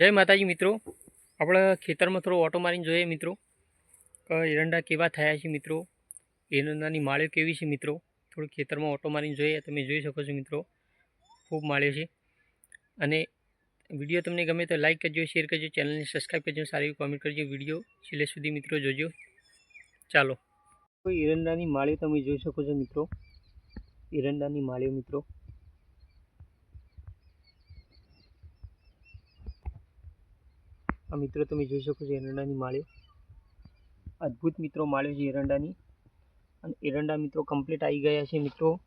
જય માતાજી મિત્રો. આપણે ખેતરમાં થોડો ઓટો મારીને જોઈએ મિત્રો. એરંડા કેવા થયા છે મિત્રો? એરંડાની માળીઓ કેવી છે મિત્રો? થોડું ખેતરમાં ઓટો મારીને જોઈએ, તમે જોઈ શકો છો મિત્રો. ખૂબ માળ્યો છે. અને વીડિયો તમને ગમે તો લાઈક કરજો, શેર કરજો, ચેનલને સબસ્ક્રાઈબ કરજો, સારી એવી કોમેન્ટ કરજો. વીડિયો છેલ્લે સુધી મિત્રો જોજો. ચાલો. એરંડાની માળીઓ તમે જોઈ શકો છો મિત્રો. એરંડાની માળીઓ મિત્રો. આ મિત્રો તમે જોઈ શકો છો એરંડાની માળીઓ. અદ્ભુત મિત્રો માળીઓ છે એરંડાની. અને એરંડા મિત્રો કમ્પ્લીટ આવી ગયા છે મિત્રો.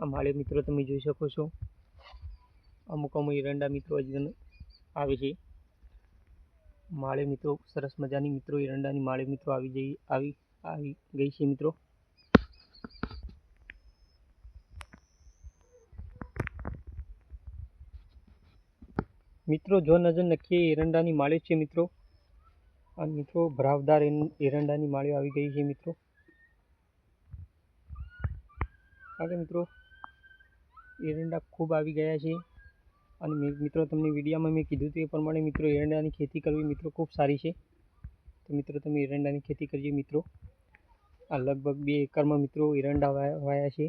આ માળીઓ મિત્રો તમે જોઈ શકો છો. અમુક અમુક એરંડા મિત્રો હજી આવે છે. માળે મિત્રો સરસ મજાની મિત્રો એરંડાની માળે મિત્રો આવી જઈ, આવી આવી ગઈ છે મિત્રો. મિત્રો, જો નજર નખીએ, એરંડાની માળી છે મિત્રો. અને મિત્રો, ભરાવદાર એરંડાની માળીઓ આવી ગઈ છે મિત્રો. કારણ મિત્રો, એરંડા ખૂબ આવી ગયા છે. અને મિત્રો, તમને વિડીયામાં મેં કીધું એ પ્રમાણે મિત્રો, એરંડાની ખેતી કરવી મિત્રો ખૂબ સારી છે. તો મિત્રો, તમે એરંડાની ખેતી કરજો મિત્રો. આ લગભગ બે એકરમાં મિત્રો એરંડા વાયા છે.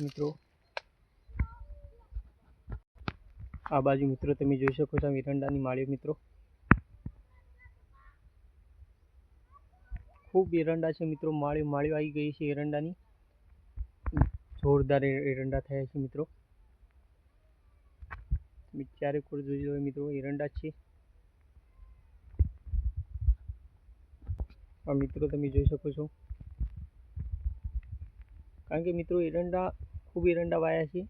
મિત્રો આ બાજુ મિત્રો તમે જોઈ શકો છો એરંડાની માળીઓ મિત્રો. ખૂબ એરંડા છે મિત્રો, માળીઓ માળીઓ આવી ગઈ છે એરંડાની જોરદાર એરંડા થયા છે મિત્રો. તમે ચારે કોર જોઈ લો મિત્રો એરંડા છે. આ મિત્રો તમે જોઈ શકો છો. કારણ કે મિત્રો એરંડા ખૂબ એરંડા વાયા છે.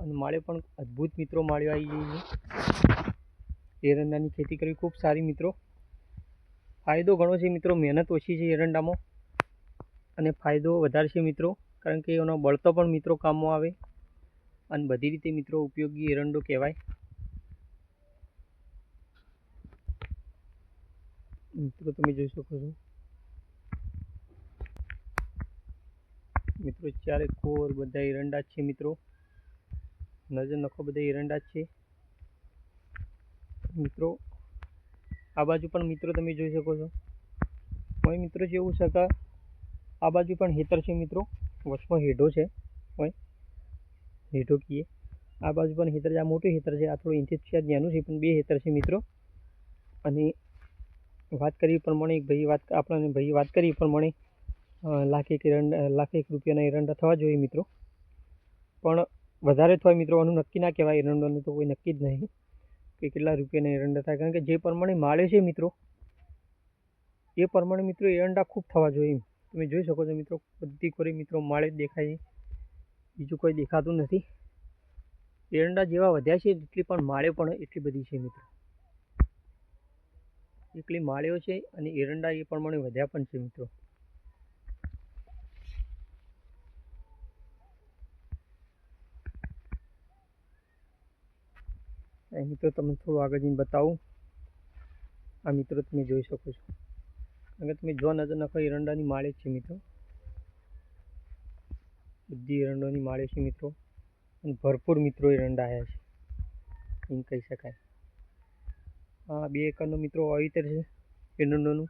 અને માળે પણ અદ્ભુત મિત્રો માળીઓ આવી ગઈ એરંડાની ખેતી કરવી ખૂબ સારી મિત્રો. ફાયદો ઘણો છે મિત્રો, મહેનત ઓછી છે એરંડામાં. અને ફાયદો વધારે છે મિત્રો, કારણ કે એનો બળતો પણ મિત્રો કામમાં આવે. અને બધી રીતે મિત્રો ઉપયોગી એરંડો કહેવાય. મિત્રો, તમે જોઈ શકો છો. મિત્રો, ચારે કોર બધા એરંડા છે મિત્રો. નજર નખો બધા એરંડા છે. મિત્રો, આ બાજુ પણ મિત્રો તમે જોઈ શકો છો. હવે મિત્રો જેવું છે કે આ બાજુ પણ હેતર છે મિત્રો. વચમાં હેઢો છે. હેઢો કહીએ આ બાજુ પણ હેતર છે. આ મોટું હેતર છે. આ થોડું ઇંચી છે. નાનું છે, પણ બે હેતર છે મિત્રો. અને વાત કરી પ્રમાણે એક ભાઈ વાત, આપણને ભાઈ વાત કરી પ્રમાણે લાખ એક એરંડા, લાખ એક રૂપિયાના એરંડા થવા જોઈએ મિત્રો. પણ વધારે થાય મિત્રો, આનું નક્કી ના કહેવાય, એરંડાનું તો કોઈ નક્કી જ નહીં. કે કેટલા રૂપિયાના એરંડા થાય? કારણ કે જે પ્રમાણે માળે છે મિત્રો, એ પ્રમાણે મિત્રો એરંડા ખૂબ થવા જોઈએ એમ. તમે જોઈ શકો છો મિત્રો, બધી કોઈ મિત્રો માળે દેખાય બીજું કોઈ દેખાતું નથી. એરંડા જેવા વધ્યા છે, એટલી પણ માળે પણ એટલી બધી છે મિત્રો. એટલી માળીઓ છે અને એરંડા એ પ્રમાણે વધ્યા પણ છે મિત્રો. મિત્રો, તમને થોડું આગળ જઈને બતાવું. આ મિત્રો તમે જોઈ શકો છો. કારણ કે તમે જો નજર નાખો એરંડાની માળે છે મિત્રો. બધી એરંડોની માળે છે મિત્રો. અને ભરપૂર મિત્રો એરંડા આવ્યા છે. એમ કહી શકાય. આ બે એકરનો મિત્રો વાવેતર છે એરંડોનું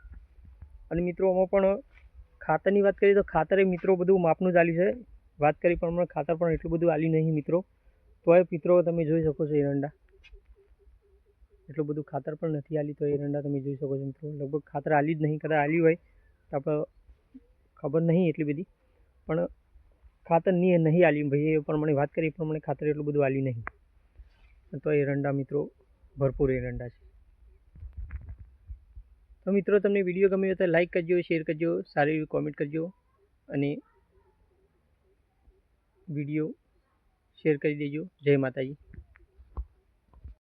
અને મિત્રો, આમાં પણ ખાતરની વાત કરીએ તો ખાતરે મિત્રો બધું માપનું જ આલ્યું છે. વાત કરી પણ ખાતર પણ એટલું બધું આલ્યું નહીં મિત્રો. તોય મિત્રો, તમે જોઈ શકો છો એરંડા એટલું બધું ખાતર પણ નથી આલી, તો એરંડા તમે જોઈ શકો છો મિત્રો. લગભગ ખાતર આલી જ નહીં, કદાચ આલી હોય, તો આપણે ખબર નહીં એટલી બધી. પણ ખાતર નહીં નહીં આલી. ભાઈ, એ પ્રમાણે વાત કરી, એ પ્રમાણે ખાતર એટલું બધું આલી નહીં. તો એરંડા મિત્રો, ભરપૂર એરંડા છે. તો મિત્રો, તમને વીડિયો ગમ્યો તો લાઈક કરજો શેર કરજો, સારી એવી કોમેન્ટ કરજો અને વીડિયો શેર કરી દેજો. જય માતાજી.